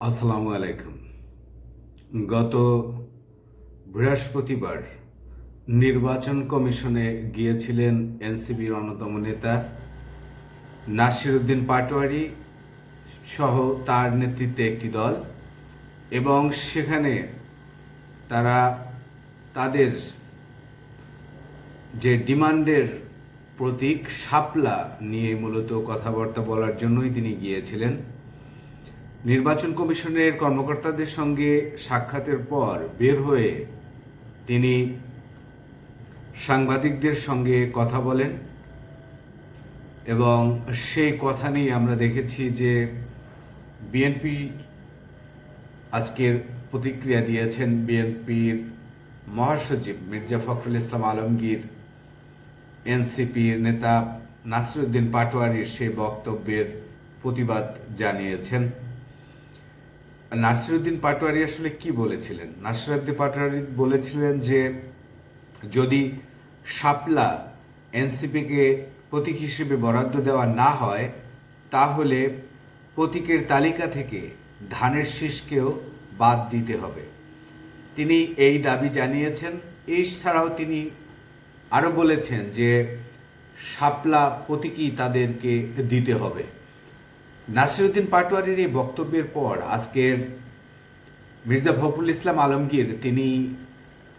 আসসালামু আলাইকুম। গত বৃহস্পতিবার নির্বাচন কমিশনে গিয়েছিলেন এনসিপির অন্যতম নেতা নাসিরুদ্দিন পাটোয়ারি সহ তার নেতৃত্বে একটি দল এবং সেখানে তারা তাদের যে ডিমান্ডের প্রতীক শাপলা নিয়ে মূলত কথাবার্তা বলার জন্যই তিনি গিয়েছিলেন। নির্বাচন কমিশনের কর্মকর্তাদের সঙ্গে সাক্ষাতের পর বের হয়ে তিনি সাংবাদিকদের সঙ্গে কথা বলেন এবং সেই কথা নিয়ে আমরা দেখেছি যে বিএনপি আজকের প্রতিক্রিয়া দিয়েছেন বিএনপির মহাসচিব মির্জা ফখরুল ইসলাম আলমগীর, এনসিপির নেতা নাসরুদ্দিন পাটোয়ারির সেই বক্তব্যের প্রতিবাদ জানিয়েছেন। নাসিরুদ্দিন পাটোয়ারি আসলে কি বলেছিলেন? নাসিরুদ্দিন পাটোয়ারি বলেছিলেন যে, যদি শাপলা এনসিপিকে প্রতীক হিসেবে বরাদ্দ দেওয়া না হয়, তাহলে প্রতীকের তালিকা থেকে ধানের শীষকেও বাদ দিতে হবে। তিনি এই দাবি জানিয়েছেন। এছাড়াও তিনি আরও বলেছেন যে, শাপলা প্রতীকই তাদেরকে দিতে হবে। নাসিরুদ্দিন পাটোয়ারির এই বক্তব্যের পর আজকের মির্জা ফখরুল ইসলাম আলমগীর তিনি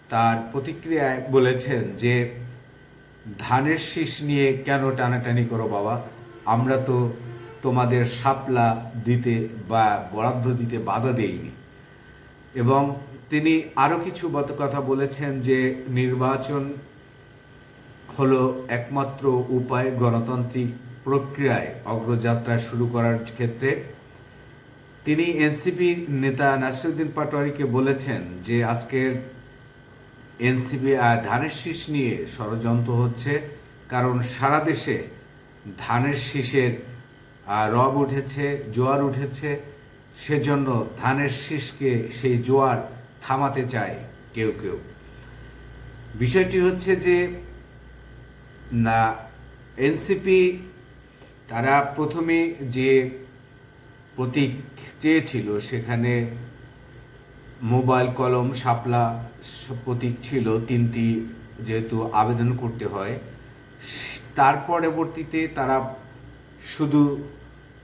তার প্রতিক্রিয়ায় বলেছেন যে, ধানের শীষ নিয়ে কেন টানাটানি করো বাবা? আমরা তো তোমাদের শাপলা দিতে বা বরাদ্দ দিতে বাধা দেইনি। এবং তিনি আরও কিছু কথা বলেছেন যে, নির্বাচন হলো একমাত্র উপায় গণতান্ত্রিক প্রক্রিয়ায় অগ্রযাত্রা শুরু করার ক্ষেত্রে তিনি এনসিপি নেতা নাসিরুদ্দিন পাটোয়ারিকে বলেছেন যে আজকের এনসিপি ধানের শীষ নিয়ে ষড়যন্ত্র হচ্ছে, কারণ সারা দেশে ধানের শীষের রব উঠেছে, জোয়ার উঠেছে, সেজন্য ধানের শীষকে সেই জোয়ার থামাতে চায় কেউ কেউ। বিষয়টি হচ্ছে যে, না, এনসিপি তারা প্রথমে যে প্রতীক চেয়েছিল, সেখানে মোবাইল কলম, শাপলা প্রতীক ছিল, তিনটি যেহেতু আবেদন করতে হয়। তার পরবর্তীতে তারা শুধু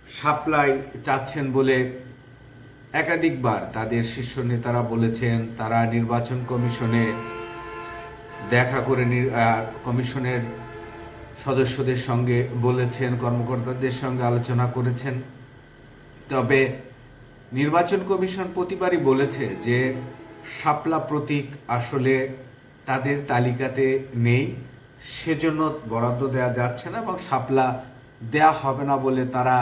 সাপ্লাই চাচ্ছেন বলে একাধিকবার তাদের শীর্ষ নেতারা বলেছেন, তারা নির্বাচন কমিশনে দেখা করে নির- কমিশনের সদস্যদের সঙ্গে বলেছেন, কর্মকর্তাদের সঙ্গে আলোচনা করেছেন। তবে নির্বাচন কমিশন প্রতিবারই বলেছে যে, শাপলা প্রতীক আসলে তাদের তালিকাতে নেই, সেজন্য বরাদ্দ দেওয়া যাচ্ছে না এবং শাপলা দেয়া হবে না বলে তারা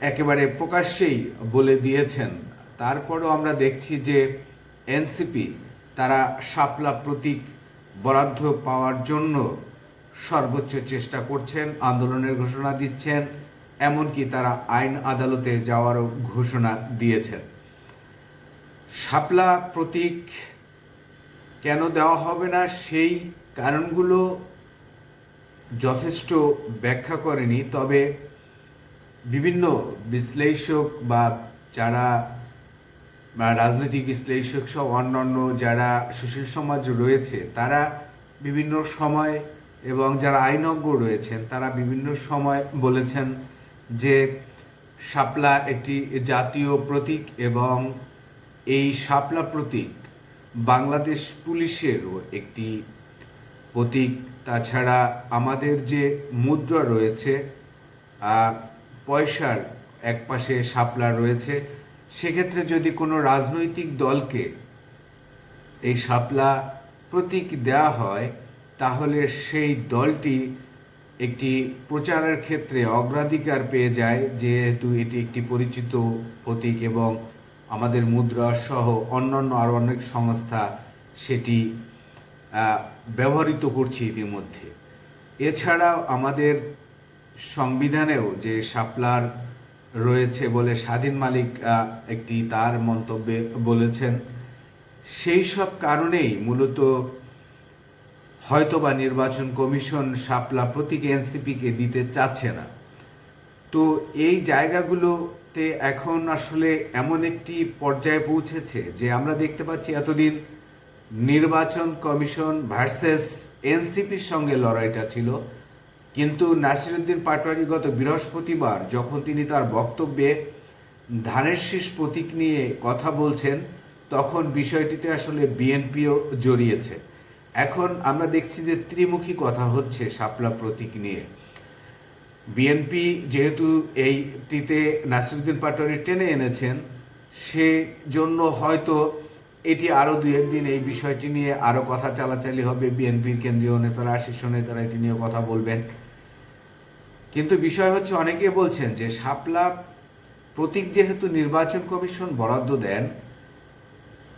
একেবারে প্রকাশ্যেই বলে দিয়েছেন। তারপরেও আমরা দেখছি যে, এনসিপি তারা শাপলা প্রতীক বরাদ্দ পাওয়ার জন্য সর্বোচ্চ চেষ্টা করছেন, আন্দোলনের ঘোষণা দিচ্ছেন, এমনকি তারা আইন আদালতে যাওয়ারও ঘোষণা দিয়েছেন। শাপলা প্রতীক কেন দেওয়া হবে না সেই কারণগুলো যথেষ্ট ব্যাখ্যা করেনি, তবে বিভিন্ন বিশ্লেষক বা যারা রাজনৈতিক বিশ্লেষক সহ অন্যান্য যারা সুশীল সমাজ রয়েছে, তারা বিভিন্ন সময় এবং যারা আইনজ্ঞ রয়েছেন, তারা বিভিন্ন সময় বলেছেন যে শাপলা একটি জাতীয় প্রতীক এবং এই শাপলা প্রতীক বাংলাদেশ পুলিশেরও একটি প্রতীক। তাছাড়া আমাদের যে মুদ্রা রয়েছে পয়সার এক পাশে শাপলা রয়েছে, সেক্ষেত্রে যদি কোনো রাজনৈতিক দলকে এই শাপলা প্রতীক দেওয়া হয় তাহলে সেই দলটি একটি প্রচারের ক্ষেত্রে অগ্রাধিকার পেয়ে যায়, যেহেতু এটি একটি পরিচিত প্রতীক এবং আমাদের মুদ্রা সহ অন্যান্য আরও অনেক সংস্থা সেটি ব্যবহৃত করছে ইতিমধ্যে। এছাড়াও আমাদের সংবিধানেও যে শাপলার রয়েছে বলে স্বাধীন মালিক একটি তার মন্তব্যে বলেছেন, সেই সব কারণেই মূলত হয়তোবা নির্বাচন কমিশন শাপলা প্রতীক এনসিপিকে দিতে চাচ্ছে না। তো এই জায়গাগুলো মুহূর্তে এখন আসলে এমন একটি পর্যায়ে পৌঁছেছে যে আমরা দেখতে পাচ্ছি এতদিন নির্বাচন কমিশন ভার্সেস এনসিপির সঙ্গে লড়াইটা ছিল। কিন্তু নাসিরুদ্দিন পাটোয়ারি গত বৃহস্পতিবার যখন তিনি তার বক্তব্যে ধানের শীষ প্রতীক নিয়ে কথা বলছেন, তখন বিষয়টিতে আসলে বিএনপিও জড়িয়েছে। এখন আমরা দেখছি যে ত্রিমুখী কথা হচ্ছে শাপলা প্রতীক নিয়ে। বিএনপি যেহেতু এইটিতে নাসিরুদ্দিন পাটোয়ারি টেনে এনেছেন সে জন্য হয়তো এটি আরও দু একদিন এই বিষয়টি নিয়ে আরও কথা চালাচালি হবে। বিএনপির কেন্দ্রীয় নেতারা, শীর্ষ নেতারা এটি নিয়ে কথা বলবেন। কিন্তু বিষয় হচ্ছে অনেকে বলছেন যে শাপলা প্রতীক যেহেতু নির্বাচন কমিশন বরাদ্দ দেন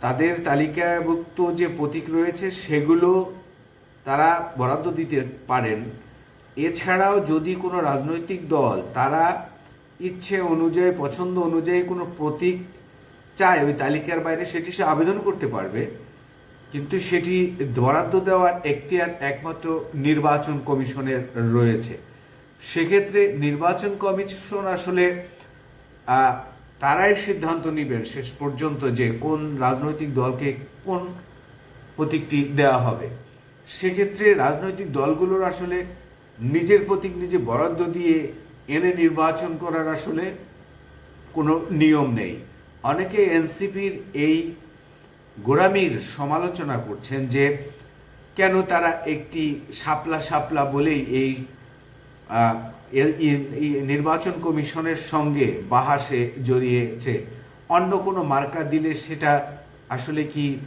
তাদের তালিকাভুক্ত যে প্রতীক রয়েছে, সেগুলো তারা বরাদ্দ দিতে পারেন। এছাড়াও যদি কোনো রাজনৈতিক দল তারা ইচ্ছে অনুযায়ী, পছন্দ অনুযায়ী কোনো প্রতীক চায়, ওই তালিকার বাইরে সেটি সে আবেদন করতে পারবে। কিন্তু সেটি বরাদ্দ দেওয়ার এখতিয়ার একমাত্র নির্বাচন কমিশনের রয়েছে। সেক্ষেত্রে নির্বাচন কমিশন আসলে তারাই সিদ্ধান্ত নেবেন শেষ পর্যন্ত যে কোন রাজনৈতিক দলকে কোন প্রতীকটি দেওয়া হবে। সেক্ষেত্রে রাজনৈতিক দলগুলোর আসলে নিজের প্রতীক, নিজে বরাদ্দ দিয়ে এনে নির্বাচন করার আসলে কোনো নিয়ম নেই। অনেকে এনসিপির এই গোড়ামির সমালোচনা করছেন যে কেন তারা একটি সাপলা সাপলা বলেই এই নির্বাচন কমিশনের সঙ্গে বাহাসে জড়িয়েছে। অন্য কোনো মার্কা দিলে সেটা আসলে কি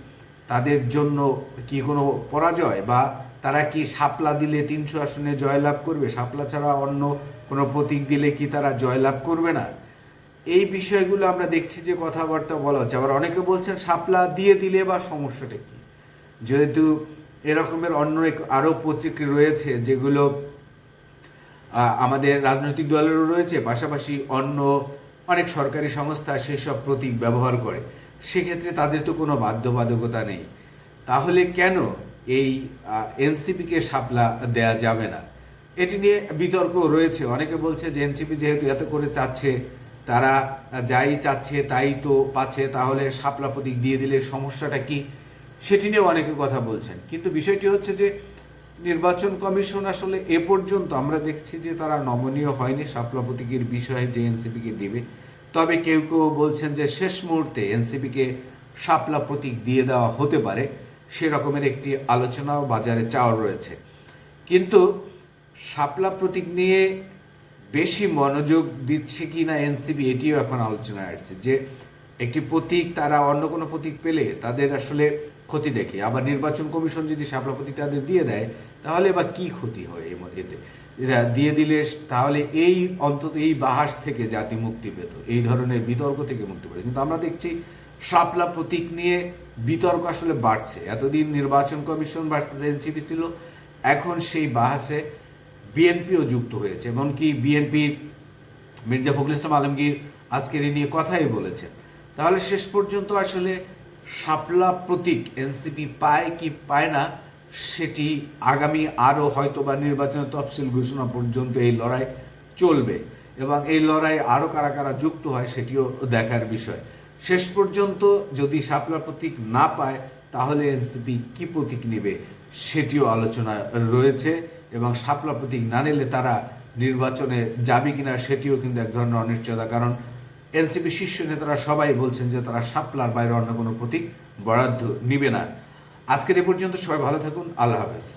তাদের জন্য কি কোনো পরাজয়? বা তারা কি সাপলা দিলে তিনশো আসনে জয়লাভ করবে? সাপলা ছাড়া অন্য কোনো প্রতীক দিলে কি তারা জয়লাভ করবে না? এই বিষয়গুলো আমরা দেখছি যে কথাবার্তা বলা হচ্ছে। আবার অনেকে বলছেন সাপলা দিয়ে দিলে বা সমস্যাটা কি? যেহেতু এরকমের অন্য এক- আরও প্রতীক রয়েছে যেগুলো আমাদের রাজনৈতিক দলেরও রয়েছে, পাশাপাশি অন্য অনেক সরকারি সংস্থা সেসব প্রতীক ব্যবহার করে। সেক্ষেত্রে তাদের তো কোনো বাধ্যবাধকতা নেই। তাহলে কেন এই এনসিপিকে শাপলা দেয়া যাবে না? এটি নিয়ে বিতর্ক রয়েছে। অনেকে বলছে যে এনসিপি যেহেতু এত করে চাচ্ছে, তারা যাই চাচ্ছে তাই তো পাচ্ছে, তাহলে শাপলা প্রতীক দিয়ে দিলে সমস্যাটা কি? সেটি নিয়ে অনেকে কথা বলছেন। কিন্তু বিষয়টি হচ্ছে যে নির্বাচন কমিশন আসলে এ পর্যন্ত আমরা দেখছি যে তারা নমনীয় হয়নি শাপলা প্রতীকের বিষয়ে যে এনসিপিকে দিবে। তবে কেউ কেউ বলছেন যে শেষ মুহূর্তে এনসিপিকে শাপলা প্রতীক দিয়ে দেওয়া হতে পারে, সে রকমের একটি আলোচনাও বাজারে চাওয়া রয়েছে। কিন্তু শাপলা প্রতীক নিয়ে বেশি মনোযোগ দিচ্ছে কি না এনসিপি, এটিও এখন আলোচনায় আসছে যে একটি প্রতীক তারা অন্য কোনো প্রতীক পেলে তাদের আসলে ক্ষতি দেখে। আবার নির্বাচন কমিশন যদি শাপলা প্রতীক তাদের দিয়ে দেয়, তাহলে বা কি ক্ষতি হয় এতে? দিয়ে দিলে তাহলে এই অন্তত এই বাহাস থেকে জাতি মুক্তি পেত। এই ধরনের বিতর্ক থেকে মুক্তি পেত। কিন্তু আমরা দেখছি শাপলা প্রতীক নিয়ে বিতর্ক আসলে বাড়ছে। এতদিন নির্বাচন কমিশন ভার্সেস এনসিপি ছিল, এখন সেই বাহাসে বিএনপিও যুক্ত হয়েছে। এমনকি বিএনপির মির্জা ফখরুল ইসলাম আলমগীর আজকের এ নিয়ে কথাই বলেছেন। তাহলে শেষ পর্যন্ত আসলে শাপলা প্রতীক এনসিপি পায় কি পায় না, সেটি আগামী আরও হয়তো বা নির্বাচনের তফসিল ঘোষণা পর্যন্ত এই লড়াই চলবে এবং এই লড়াই আরও কারা কারা যুক্ত হয় সেটিও দেখার বিষয়। শেষ পর্যন্ত যদি শাপলা প্রতীক না পায়, তাহলে এনসিপি কি প্রতীক নেবে সেটিও আলোচনা রয়েছে এবং শাপলা প্রতীক না নিলে তারা নির্বাচনে যাবে কিনা সেটিও কিন্তু এক ধরনের অনিশ্চয়তা, কারণ এনসিপি শীর্ষ নেতারা সবাই বলছেন যে তারা সাপলার বাইরে অন্য কোনো প্রতীক বরাদ্দ নিবে না। আজকের এ পর্যন্ত সবাই ভালো থাকুন, আল্লাহ হাফেজ।